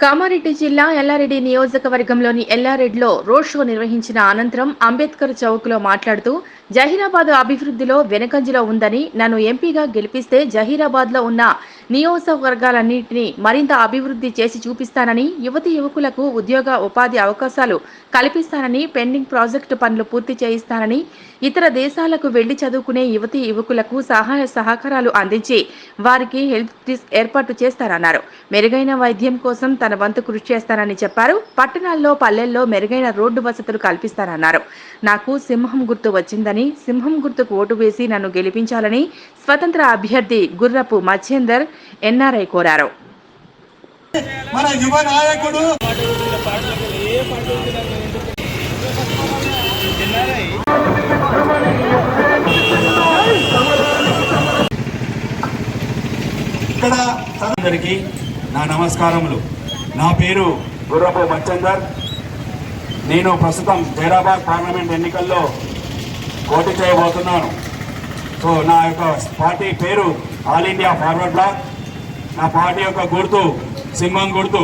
కామారెడ్డి జిల్లా ఎల్లారెడ్డి నియోజకవర్గంలోని ఎల్లారెడ్డిలో road show నిర్వహించిన అనంతరం అంబేద్కర్ చౌక్లో మాట్లాడుతూ జహీరాబాద్ అభివృద్ధిలో వెనుకంజలో ఉందని నన్ను ఎంపీగా గెలిపిస్తే జహీరాబాద్లో ఉన్న నియోజకవర్గాలన్నింటినీ మరింత అభివృద్ధి చేసి చూపిస్తానని యువతి యువకులకు ఉద్యోగ ఉపాధి అవకాశాలు కల్పిస్తానని పెండింగ్ ప్రాజెక్టు పనులు పూర్తి చేయిస్తానని ఇతర దేశాలకు వెళ్ళి చదువుకునే యువతి యువకులకు సహాయ సహకారాలు అందించి వారికి హెల్త్ టిస్ ఏర్పాటు చేస్తారన్నారు మెరుగైన వైద్యం కోసం తన వంతు కృషి చేస్తానని చెప్పారు. పట్టణాల్లో పల్లెల్లో మెరుగైన రోడ్డు వసతులు కల్పిస్తారన్నారు నాకు సింహం గుర్తు వచ్చిందని సింహం గుర్తుకు ఓటు వేసి నన్ను గెలిపించాలని స్వతంత్ర అభ్యర్థి గుర్రపు మచ్చేందర్ ఎన్ఆర్ఐ కోరారు. మన యువ నాయకుడు ఇక్కడ అందరికీ నా నమస్కారములు. నా పేరు గుర్రపు మచ్చందర్ నేను ప్రస్తుతం జైరాబాద్ పార్లమెంట్ ఎన్నికల్లో పోటీ చేయబోతున్నాను. సో నా యొక్క పార్టీ పేరు ఆల్ ఇండియా ఫార్వర్డ్ బ్లాక్. నా పార్టీ యొక్క గుర్తు సింహం గుర్తు.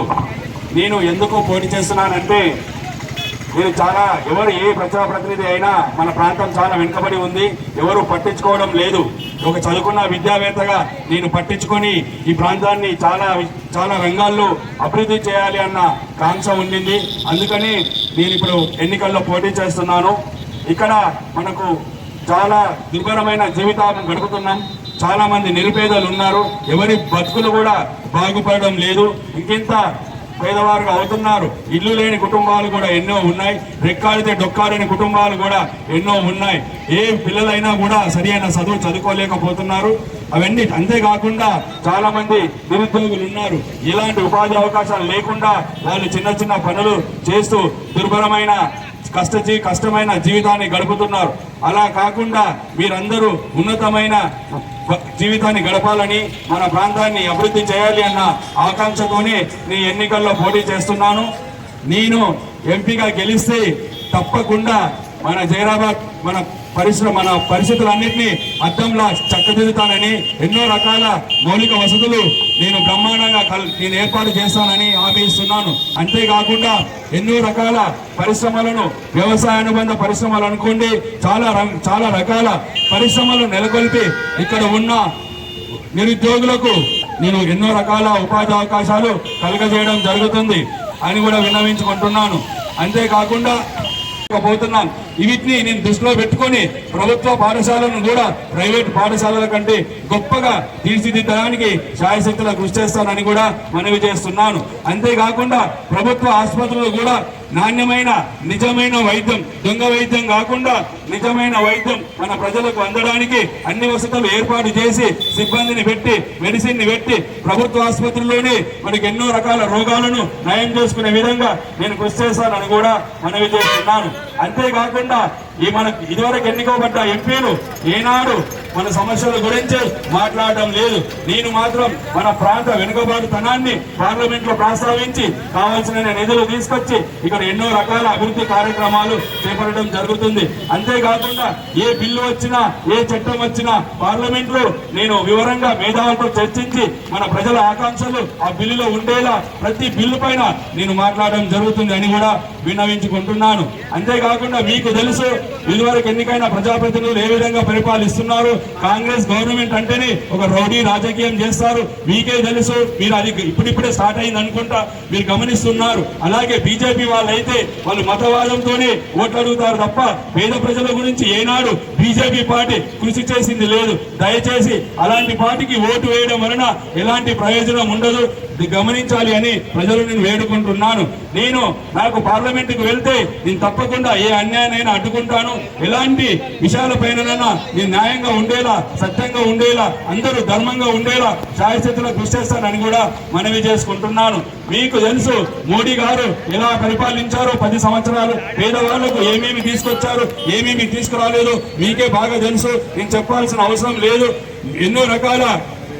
నేను ఎందుకు పోటీ చేస్తున్నానంటే నేను చాలా ఎవరు ఏ ప్రజాప్రతినిధి అయినా మన ప్రాంతం చాలా వెనుకబడి ఉంది. ఎవరు పట్టించుకోవడం లేదు. ఒక చదువుకున్న విద్యావేత్తగా నేను పట్టించుకొని ఈ ప్రాంతాన్ని చాలా చాలా రంగాల్లో అభివృద్ధి చేయాలి అన్న కాంక్ష ఉండింది. అందుకని నేను ఇప్పుడు ఎన్నికల్లో పోటీ చేస్తున్నాను. ఇక్కడ మనకు చాలా దుర్భరమైన జీవితాలను గడుపుతున్నాం. చాలా మంది నిరుపేదలు ఉన్నారు. ఎవరి బతుకులు కూడా బాగుపడడం లేదు. ఇంకెంత పేదవారుగా అవుతున్నారు. ఇల్లు లేని కుటుంబాలు కూడా ఎన్నో ఉన్నాయి. రెక్కాడితే డొక్కాడని కుటుంబాలు కూడా ఎన్నో ఉన్నాయి. ఏ పిల్లలైనా కూడా సరి అయిన చదువు చదువుకోలేకపోతున్నారు. అవన్నీ అంతేకాకుండా చాలా మంది నిరుద్యోగులు ఉన్నారు. ఇలాంటి ఉపాధి అవకాశాలు లేకుండా వాళ్ళు చిన్న చిన్న పనులు చేస్తూ దుర్భరమైన కష్టజీ కష్టమైన జీవితాన్ని గడుపుతున్నారు. అలా కాకుండా మీరందరూ ఉన్నతమైన జీవితాన్ని గడపాలని మన ప్రాంతాన్ని అభివృద్ధి చేయాలి అన్న ఆకాంక్షతోనే నీ ఎన్నికల్లో పోటీ చేస్తున్నాను. నేను ఎంపీగా గెలిస్తే తప్పకుండా మన జైరాబాద్ మన పరిశ్రమ మన పరిస్థితులన్నింటినీ అద్దంలా చక్కదిద్దుతానని ఎన్నో రకాల మౌలిక వసతులు నేను బ్రహ్మాండంగా కల్ నేను ఏర్పాటు చేస్తానని హామీ ఇస్తున్నాను అంతేకాకుండా ఎన్నో రకాల పరిశ్రమలను వ్యవసాయ అనుబంధ పరిశ్రమలు అనుకోండి చాలా రం- చాలా రకాల పరిశ్రమలు నెలకొల్పి ఇక్కడ ఉన్న నిరుద్యోగులకు నేను ఎన్నో రకాల ఉపాధి అవకాశాలు కలుగజేయడం జరుగుతుంది అని కూడా విన్నవించుకుంటున్నాను. అంతేకాకుండా పోతున్నాను వీటిని నేను దృష్టిలో పెట్టుకొని ప్రభుత్వ పాఠశాలను కూడా ప్రైవేట్ పాఠశాలల కంటే గొప్పగా తీర్చిదిద్దడానికి శాయశక్తుల కృషి చేస్తానని కూడా మనవి చేస్తున్నాను. అంతేకాకుండా ప్రభుత్వ ఆసుపత్రులు కూడా నాణ్యమైన నిజమైన వైద్యం దొంగ వైద్యం కాకుండా నిజమైన వైద్యం మన ప్రజలకు అందడానికి అన్ని వసతులు ఏర్పాటు చేసి సిబ్బందిని పెట్టి మెడిసిన్ని పెట్టి ప్రభుత్వ ఆసుపత్రుల్లోనే మనకి ఎన్నో రకాల రోగాలను నయం చేసుకునే విధంగా నేను కృషి చేశానని కూడా మనవి చేస్తున్నాను. అంతేకాకుండా ఈ మనకు ఇదివరకు ఎన్నుకోబడ్డ ఎంపీలు ఏనాడు మన సమస్యల గురించి మాట్లాడడం లేదు. నేను మాత్రం మన ప్రాంత వెనుకబాటుతనాన్ని పార్లమెంట్లో ప్రస్తావించి కావాల్సిన నిధులు తీసుకొచ్చి ఇక్కడ ఎన్నో రకాల అభివృద్ధి కార్యక్రమాలు చేపట్టడం జరుగుతుంది. అంతేకాకుండా ఏ బిల్లు వచ్చినా ఏ చట్టం వచ్చినా పార్లమెంట్లో నేను వివరంగా మేధావులతో చర్చించి మన ప్రజల ఆకాంక్షలు ఆ బిల్లులో ఉండేలా ప్రతి బిల్లు పైన నేను మాట్లాడడం జరుగుతుంది అని కూడా విన్నవించుకుంటున్నాను. అంతేకాకుండా మీకు తెలుసు ఇదివరకు ఎన్నికైన ప్రజాప్రతినిధులు ఏ విధంగా పరిపాలిస్తున్నారు? కాంగ్రెస్ గవర్నమెంట్ అంటేనే ఒక రౌడీ రాజకీయం చేస్తారు. మీకే తెలుసు మీరు అది ఇప్పుడిప్పుడే స్టార్ట్ అయింది అనుకుంటా మీరు గమనిస్తున్నారు. అలాగే బీజేపీ వాళ్ళైతే వాళ్ళు మతవాదంతోనే ఓట్లు అడుగుతారు తప్ప పేద ప్రజల గురించి ఏనాడు బీజేపీ పార్టీ కృషి చేసింది లేదు. దయచేసి అలాంటి పార్టీకి ఓటు వేయడం వలన ఎలాంటి ప్రయోజనం ఉండదు. ఇది గమనించాలి అని ప్రజలు నేను వేడుకుంటున్నాను. నేను నాకు పార్లమెంటుకు వెళ్తే నేను తప్పకుండా ఏ అన్యాయాన్ని అడ్డుకుంటాను. ఎలాంటి విషయాలపైనైనా నేను న్యాయంగా ఉండేలా సత్యంగా ఉండేలా అందరూ ధర్మంగా ఉండేలా శాయశక్తుల కృషి చేస్తానని కూడా మనవి చేసుకుంటున్నాను. మీకు తెలుసు మోడీ గారు ఎలా పరిపాలించారో పది సంవత్సరాలు పేదవాళ్ళకు ఏమేమి తీసుకొచ్చారు ఏమేమి తీసుకురాలేదు మీకే బాగా తెలుసు. నేను చెప్పాల్సిన అవసరం లేదు. ఎన్నో రకాల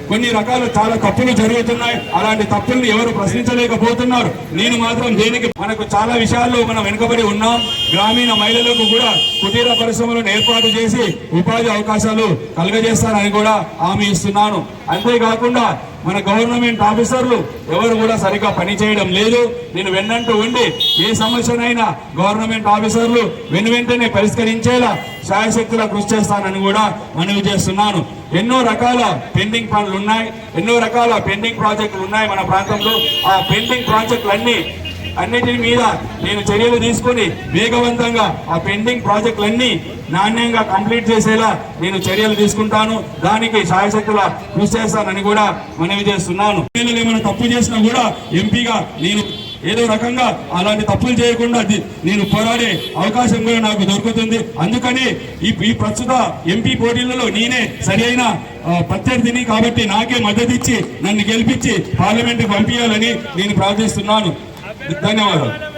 కొన్ని రకాలు చాలా తప్పులు జరుగుతున్నాయి. అలాంటి తప్పుల్ని ఎవరు ప్రశ్నించలేకపోతున్నారు. నేను మాత్రం దేనికి మనకు చాలా విషయాల్లో మనం వెనుకబడి ఉన్నాం. గ్రామీణ మహిళలకు కూడా కుటీర పరిశ్రమలను ఏర్పాటు చేసి ఉపాధి అవకాశాలు కలుగజేస్తానని కూడా హామీ ఇస్తున్నాను. అంతేకాకుండా మన గవర్నమెంట్ ఆఫీసర్లు ఎవరు కూడా సరిగా పనిచేయడం లేదు. నేను వెన్నంటూ ఉండి ఏ సమస్యనైనా గవర్నమెంట్ ఆఫీసర్లు వెను వెంటనే పరిష్కరించేలా శాయశక్తిలా కృషి చేస్తానని కూడా మనవి చేస్తున్నాను. ఎన్నో రకాల పెండింగ్ పనులు ఉన్నాయి. ఎన్నో రకాల పెండింగ్ ప్రాజెక్టులు ఉన్నాయి మన ప్రాంతంలో. ఆ పెండింగ్ ప్రాజెక్టులన్నీ అన్నిటి మీద నేను చర్యలు తీసుకొని వేగవంతంగా ఆ పెండింగ్ ప్రాజెక్టులన్నీ నాణ్యంగా కంప్లీట్ చేసేలా నేను చర్యలు తీసుకుంటాను. దానికి సాయశక్తుల కృషి చేస్తానని కూడా మనవి చేస్తున్నాను. నేను ఏమైనా తప్పు చేసినా కూడా ఎంపీగా నేను ఏదో రకంగా అలాంటి తప్పులు చేయకుండా నేను పోరాడే అవకాశం కూడా నాకు దొరుకుతుంది. అందుకని ఈ ఈ ప్రస్తుత ఎంపీ పోటీలలో నేనే సరైన ప్రత్యర్థిని కాబట్టి నాకే మద్దతు ఇచ్చి నన్ను గెలిపించి పార్లమెంట్కి పంపించాలని నేను ప్రార్థిస్తున్నాను. ధన్యవాదాలు